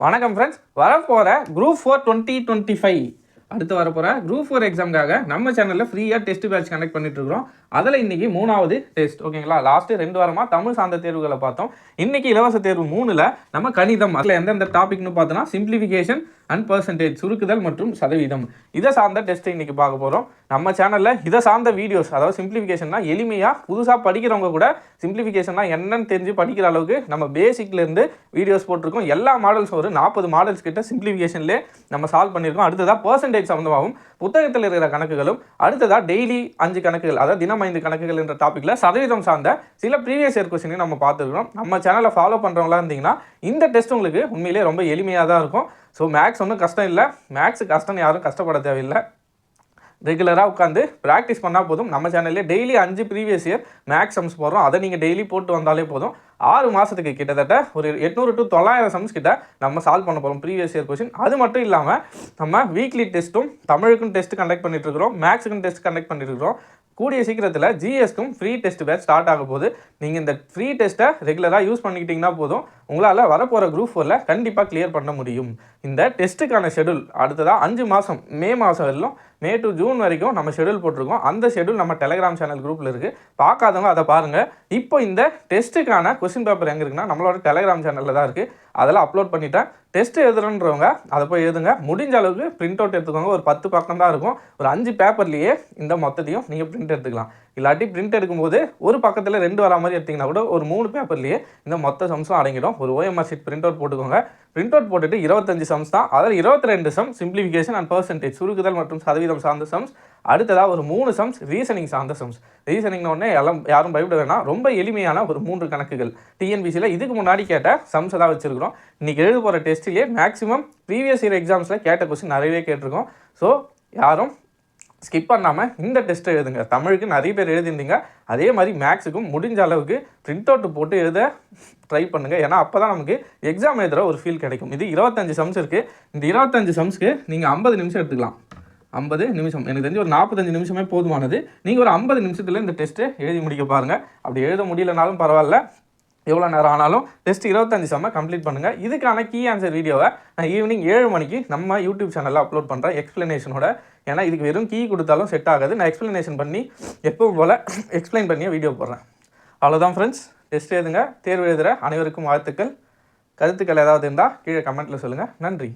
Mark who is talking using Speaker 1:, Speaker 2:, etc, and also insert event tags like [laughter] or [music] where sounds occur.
Speaker 1: வணக்கம் ஃப்ரெண்ட்ஸ் வரப்போகிற group four twenty twenty five அடுத்து வரப்போகிற குரூப் ஃபோர் எக்ஸாம்காக நம்ம சேனலில் ஃப்ரீயாக டெஸ்ட் பேட்ச் கனெக்ட் பண்ணிட்டு இருக்கிறோம் அதில் இன்னைக்கு மூணாவது டெஸ்ட் ஓகேங்களா லாஸ்ட்டு ரெண்டு வாரமாக தமிழ் சார்ந்த தேர்வுகளை பார்த்தோம். இன்றைக்கி இலவச தேர்வு மூணில் நம்ம கணிதம் அதில் எந்தெந்த டாபிக்னு பார்த்தோன்னா சிம்பிளிஃபிகேஷன் அண்ட் பர்சன்டேஜ் சுருக்குதல் மற்றும் சதவீதம். இதை சார்ந்த டெஸ்ட்டை இன்னைக்கு பார்க்க போகிறோம் நம்ம சேனலில் இதை சார்ந்த வீடியோஸ் அதாவது சிம்பிளிஃபிகேஷன்னா எளிமையாக புதுசாக படிக்கிறவங்க கூட சிம்பிளிஃபிகேஷன்னா என்னன்னு தெரிஞ்சு படிக்கிற அளவுக்கு நம்ம பேசிக்லேருந்து வீடியோஸ் போட்டிருக்கோம். எல்லா மாடல்ஸும் ஒரு நாற்பது மாடல்ஸ் கிட்ட சிம்பிளிஃபிகேஷன்லேயே நம்ம சால்வ் பண்ணியிருக்கோம். அடுத்ததாக பர்சன்டேஜ் சம்மந்தமாகவும் புத்தகத்தில் இருக்கிற கணக்குகளும் அடுத்ததாக டெய்லி அஞ்சு கணக்குகள் அதாவது தினம் ஐந்து கணக்குகள் என்ற டாப்பிக்கில் சதவீதம் சார்ந்த சில ப்ரீவியஸ் இயர் கொஸ்டினையும் நம்ம பார்த்துருக்கோம் நம்ம சேனலை ஃபாலோ பண்ணுறவங்களா இருந்தீங்கன்னா இந்த டெஸ்ட் உங்களுக்கு உண்மையிலேயே ரொம்ப எளிமையாக தான் இருக்கும். ஸோ மேக்ஸ் ஒன்றும் கஷ்டம் இல்லை. மேக்ஸ் கஷ்டம்னு யாரும் கஷ்டப்பட தேவையில்லை. ரெகுலராக உட்காந்து ப்ராக்டிஸ் பண்ணால் போதும். நம்ம சேனல்லே டெய்லி அஞ்சு ப்ரீவியஸ் இயர் மேக்ஸ் சம்ஸ் போடுறோம். அதை நீங்கள் டெய்லி போட்டு வந்தாலே போதும். ஆறு மாதத்துக்கு கிட்டத்தட்ட ஒரு எட்நூறு டு தொள்ளாயிரம் சம்ஸ் கிட்ட நம்ம சால்வ் பண்ண போகிறோம் ப்ரீவியஸ் இயர் கொஷின் அது மட்டும் இல்லாமல் நம்ம வீக்லி டெஸ்ட்டும் தமிழுக்கும் டெஸ்ட் கண்டக்ட் பண்ணிட்டு இருக்கிறோம். மேக்ஸுக்கும் டெஸ்ட் கண்டக்ட் பண்ணிட்டு இருக்கிறோம். கூடிய சீக்கிரத்தில் ஜிஎஸ்க்கும் ஃப்ரீ டெஸ்ட் பேட்ச் ஸ்டார்ட் ஆக போகுது. நீங்கள் இந்த ஃப்ரீ டெஸ்ட்டை ரெகுலராக யூஸ் பண்ணிக்கிட்டிங்கன்னா போதும். உங்களால் வரப்போகிற குரூப் ஃபோரில் கண்டிப்பாக கிளியர் பண்ண முடியும். இந்த டெஸ்ட்டுக்கான ஷெடியூல் அடுத்ததாக அஞ்சு மாதம் மே மாதம் வரலும் மே டு ஜூன் வரைக்கும் நம்ம ஷெடியூல் போட்டிருக்கோம். அந்த ஷெடியூல் நம்ம டெலிகிராம் சேனல் குரூப்பில் இருக்குது பார்க்காதவங்க அதை பாருங்கள் இப்போ இந்த டெஸ்ட்டுக்கான கொஸ்டின் பேப்பர் எங்கே இருக்குன்னா நம்மளோட டெலிகிராம் சேனலில் தான் இருக்குது அதெல்லாம் அப்லோட் பண்ணிட்டேன். டெஸ்ட் எழுதுறன்றவங்க அதை போய் எழுதுங்க. முடிஞ்ச அளவுக்கு பிரிண்ட் அவுட் எடுத்துக்கோங்க. ஒரு பத்து பக்கம் தான் இருக்கும். ஒரு அஞ்சு பேப்பர்லேயே இந்த மொத்தத்தையும் நீங்கள் பிரிண்ட் எடுத்துக்கலாம். இல்லாட்டி பிரிண்ட் எடுக்கும்போது ஒரு பக்கத்தில் ரெண்டு வரா மாதிரி எடுத்திங்கன்னா கூட ஒரு மூணு பேப்பர்லேயே இந்த மொத்த சம்ஸும் அடங்கிடும். ஒரு ஓஎம்ஆர் ஷீட் பிரிண்ட் அவுட் போட்டுக்கோங்க. பிரிண்ட் அவுட் போட்டுட்டு இருபத்தஞ்சு சம்ஸ் தான். அதில் இருபத்தி ரெண்டு சம் சிம்பிளிஃபிகேஷன் அண்ட் பர்சன்டேஜ் சுருக்குதல் மற்றும் சதவீதம் சார்ந்த சம்ஸ் அடுத்ததாக ஒரு மூணு சம்ஸ் ரீசனிங் சார்ந்த சம்ஸ் ரீசனிங்னு உடனே எல்லாம் யாரும் பயப்பட வேணாம். ரொம்ப எளிமையான ஒரு மூன்று கணக்குகள். டிஎன்பிசியில் இதுக்கு முன்னாடி கேட்ட சம்ஸ் தான் வச்சுருக்கிறோம். இன்றைக்கி எழுத போகிற டெஸ்ட் டெஸ்ட்லேயே மேக்ஸிமம் ப்ரீவியஸ் இயர் எக்ஸாம்ஸில் கேட்ட கொஸ்டின் நிறையவே கேட்டிருக்கோம். ஸோ யாரும் ஸ்கிப் பண்ணாமல் இந்த டெஸ்ட்டை எழுதுங்க. தமிழுக்கு நிறைய பேர் எழுதியிருந்தீங்க. அதே மாதிரி மேக்ஸுக்கும் முடிஞ்ச அளவுக்கு பிரிண்ட் அவுட் போட்டு எழுத ட்ரை பண்ணுங்கள் ஏன்னா அப்போ தான் நமக்கு எக்ஸாம் எழுதுகிற ஒரு ஃபீல் கிடைக்கும். இது இருபத்தஞ்சு சம்ஸ் இருக்குது இந்த இருபத்தஞ்சு சம்ஸ்க்கு நீங்கள் ஐம்பது நிமிஷம் எடுத்துக்கலாம். ஐம்பது நிமிஷம். எனக்கு தெரிஞ்சு ஒரு நாற்பத்தஞ்சு நிமிஷமே போதுமானது. நீங்கள் ஒரு ஐம்பது நிமிஷத்தில் இந்த டெஸ்ட்டை எழுதி முடிக்க பாருங்கள் அப்படி எழுத முடியலனாலும் பரவாயில்ல. எவ்வளோ நேரம் ஆனாலும் டெஸ்ட் இருபத்தஞ்சு செம்ம கம்ப்ளீட் பண்ணுங்கள் இதுக்கான கீ ஆன்சர் வீடியோவை நான் ஈவினிங் ஏழு மணிக்கு நம்ம யூடியூப் சேனலில் அப்லோட் பண்ணுறேன் எக்ஸ்ப்ளனேஷனோட ஏன்னா இதுக்கு வெறும் கீ கொடுத்தாலும் செட் ஆகாது. நான் எக்ஸ்ப்ளனேஷன் பண்ணி எப்பவும் போல் எக்ஸ்பிளைன் [coughs] பண்ணியே வீடியோ போடுறேன். அவ்வளோதான் ஃப்ரெண்ட்ஸ் டெஸ்ட் எழுதுங்க. தேர்வு எழுதுகிற அனைவருக்கும் வாழ்த்துக்கள். கருத்துக்கள் ஏதாவது இருந்தால் கீழே கமெண்ட்டில் சொல்லுங்கள் நன்றி.